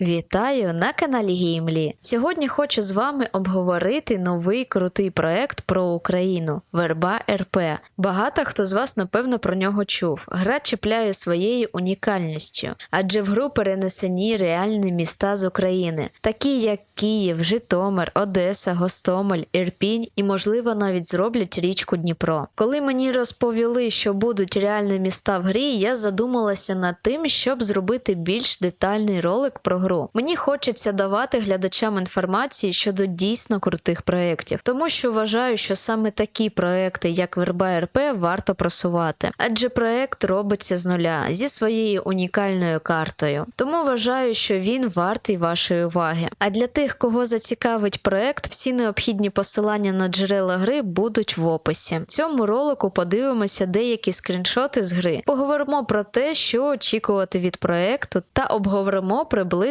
Вітаю на каналі Геймлі. Сьогодні хочу з вами обговорити новий крутий проект про Україну Верба РП. Багато хто з вас напевно про нього чув. Гра чіпляє своєю унікальністю, адже в гру перенесені реальні міста з України, такі як Київ, Житомир, Одеса, Гостомель, Ірпінь і, можливо, навіть зроблять річку Дніпро. Коли мені розповіли, що будуть реальні міста в грі, я задумалася над тим, щоб зробити більш детальний ролик про гру. Мені хочеться давати глядачам інформації щодо дійсно крутих проєктів, тому що вважаю, що саме такі проекти, як Верба РП, варто просувати, адже проект робиться з нуля зі своєю унікальною картою. Тому вважаю, що він вартий вашої уваги. А для тих, кого зацікавить проект, всі необхідні посилання на джерела гри будуть в описі. В цьому ролику подивимося деякі скріншоти з гри. Поговоримо про те, що очікувати від проекту, та обговоримо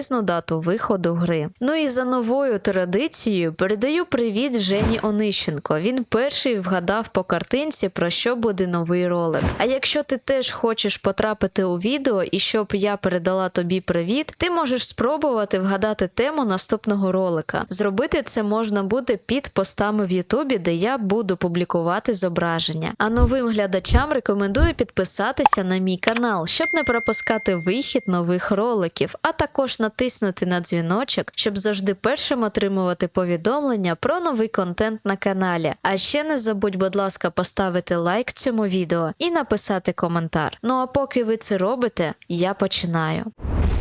приблизну дату виходу гри. Ну і за новою традицією передаю привіт Жені Онищенко. Він перший вгадав по картинці, про що буде новий ролик. А якщо ти теж хочеш потрапити у відео і щоб я передала тобі привіт, ти можеш спробувати вгадати тему наступного ролика. Зробити це можна буде під постами в Ютубі, де я буду публікувати зображення. А новим глядачам рекомендую підписатися на мій канал, щоб не пропускати вихід нових роликів, а також натиснути на дзвіночок, щоб завжди першим отримувати повідомлення про новий контент на каналі. А ще не забудь, будь ласка, поставити лайк цьому відео і написати коментар. Ну а поки ви це робите, я починаю.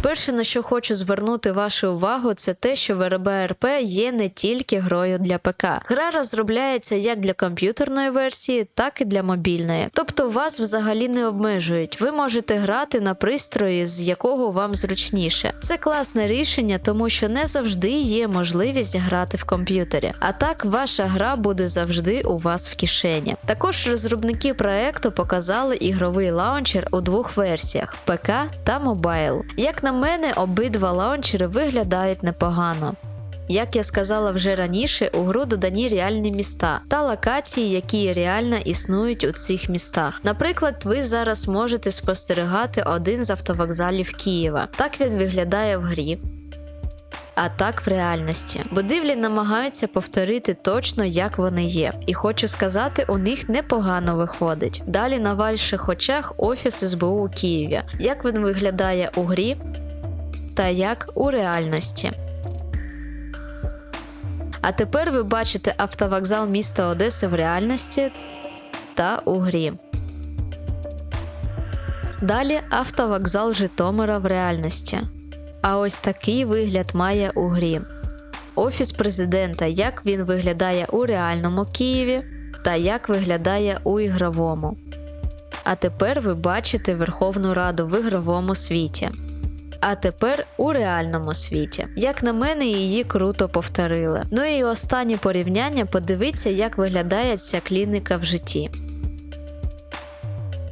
Перше, на що хочу звернути вашу увагу, це те, що ВРБ РП є не тільки грою для ПК. Гра розробляється як для комп'ютерної версії, так і для мобільної. Тобто вас взагалі не обмежують. Ви можете грати на пристрої, з якого вам зручніше. Це класне рішення, тому що не завжди є можливість грати в комп'ютері. А так ваша гра буде завжди у вас в кишені. Також розробники проекту показали ігровий лаунчер у двох версіях ПК та мобайл. Як на мене, обидва лаунчери виглядають непогано. Як я сказала вже раніше, у гру додані реальні міста та локації, які реально існують у цих містах. Наприклад, ви зараз можете спостерігати один з автовокзалів Києва. Так він виглядає в грі. А так в реальності. Будівлі намагаються повторити точно, як вони є. І хочу сказати, у них непогано виходить. Далі на ваших очах офіс СБУ у Києві. Як він виглядає у грі та як у реальності. А тепер ви бачите автовокзал міста Одеси в реальності та у грі. Далі автовокзал Житомира в реальності. А ось такий вигляд має у грі. Офіс президента, як він виглядає у реальному Києві та як виглядає у ігровому. А тепер ви бачите Верховну Раду в ігровому світі. А тепер у реальному світі. Як на мене, її круто повторили. Ну і останнє порівняння подивіться, як виглядає ця клініка в житті.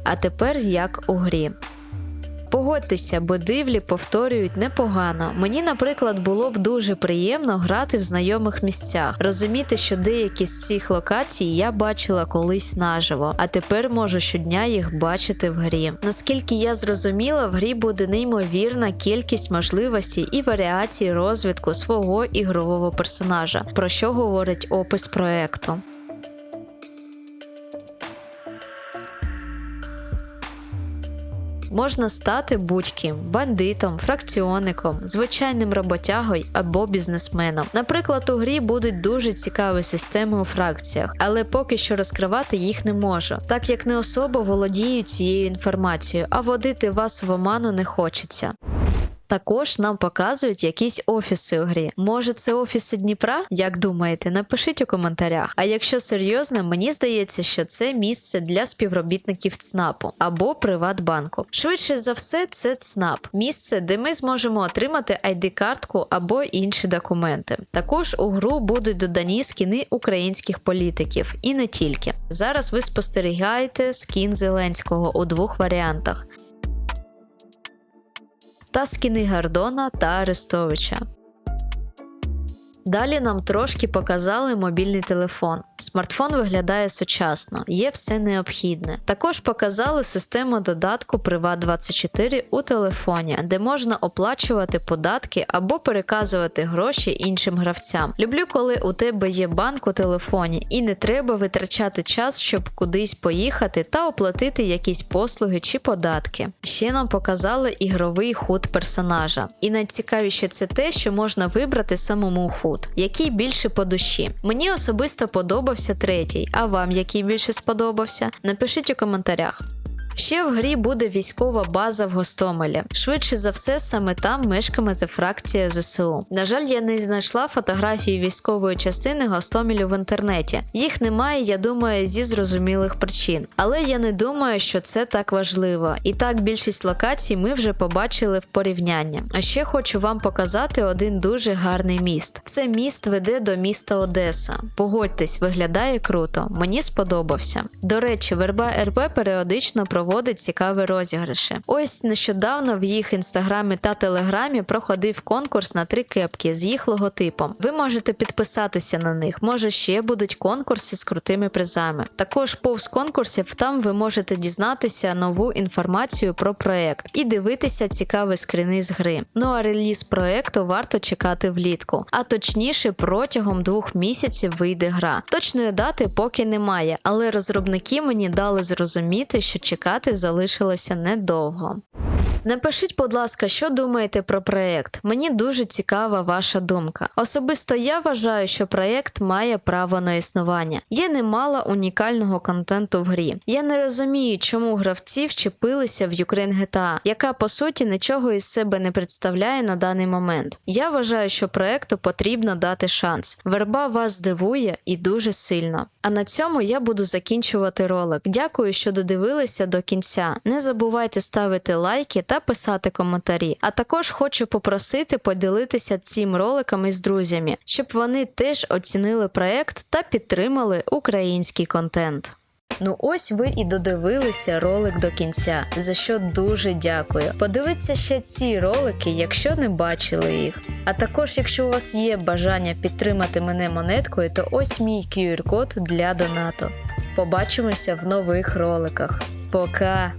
А тепер як у грі. Погодьтеся, будівлі повторюють непогано. Мені, наприклад, було б дуже приємно грати в знайомих місцях, розуміти, що деякі з цих локацій я бачила колись наживо, а тепер можу щодня їх бачити в грі. Наскільки я зрозуміла, в грі буде неймовірна кількість можливостей і варіацій розвитку свого ігрового персонажа, про що говорить опис проекту. Можна стати будь-ким бандитом, фракціоником, звичайним роботягою або бізнесменом. Наприклад, у грі будуть дуже цікаві системи у фракціях, але поки що розкривати їх не можу, так як не особо володію цією інформацією, а водити вас в оману не хочеться. Також нам показують якісь офіси у грі. Може, це офіси Дніпра? Як думаєте, напишіть у коментарях. А якщо серйозно, мені здається, що це місце для співробітників ЦНАПу або Приватбанку. Швидше за все, це ЦНАП, місце, де ми зможемо отримати ID-картку або інші документи. Також у гру будуть додані скіни українських політиків і не тільки. Зараз ви спостерігаєте скін Зеленського у двох варіантах та скіни Гордона та Арестовича. Далі нам трошки показали мобільний телефон. Смартфон виглядає сучасно, є все необхідне. Також показали систему додатку Privat24 у телефоні, де можна оплачувати податки або переказувати гроші іншим гравцям. Люблю, коли у тебе є банк у телефоні і не треба витрачати час, щоб кудись поїхати та оплатити якісь послуги чи податки. Ще нам показали ігровий худ персонажа. І найцікавіше це те, що можна вибрати самому худ, який більше по душі. Мені особисто подобався третій, а вам який більше сподобався? Напишіть у коментарях. Ще в грі буде військова база в Гостомелі. Швидше за все, саме там мешкатиме фракція ЗСУ. На жаль, я не знайшла фотографії військової частини Гостомелю в інтернеті. Їх немає, я думаю, зі зрозумілих причин. Але я не думаю, що це так важливо. І так більшість локацій ми вже побачили в порівнянні. А ще хочу вам показати один дуже гарний міст. Це міст веде до міста Одеса. Погодьтесь, виглядає круто. Мені сподобався. До речі, верба РП періодично проводить цікаві розіграші. Ось нещодавно в їх інстаграмі та телеграмі проходив конкурс на три кепки з їх логотипом. Ви можете підписатися на них. Може ще будуть конкурси з крутими призами. Також повз конкурсів там ви можете дізнатися нову інформацію про проект і дивитися цікаві скріни з гри. Ну а реліз проекту варто чекати влітку, а точніше протягом двох місяців вийде гра. Точної дати поки немає, але розробники мені дали зрозуміти, що чекати залишилося недовго. Напишіть, будь ласка, що думаєте про проєкт. Мені дуже цікава ваша думка. Особисто я вважаю, що проєкт має право на існування. Є немало унікального контенту в грі. Я не розумію, чому гравці вчепилися в Ukraine GTA, яка по суті нічого із себе не представляє на даний момент. Я вважаю, що проекту потрібно дати шанс. Верба вас здивує і дуже сильно. А на цьому я буду закінчувати ролик. Дякую, що додивилися до кінця. Не забувайте ставити лайки та писати коментарі. А також хочу попросити поділитися цим роликом із друзями, щоб вони теж оцінили проект та підтримали український контент. Ну ось ви і додивилися ролик до кінця, за що дуже дякую. Подивіться ще ці ролики, якщо не бачили їх. А також, якщо у вас є бажання підтримати мене монеткою, то ось мій QR-код для донату. Побачимося в нових роликах. pipoca.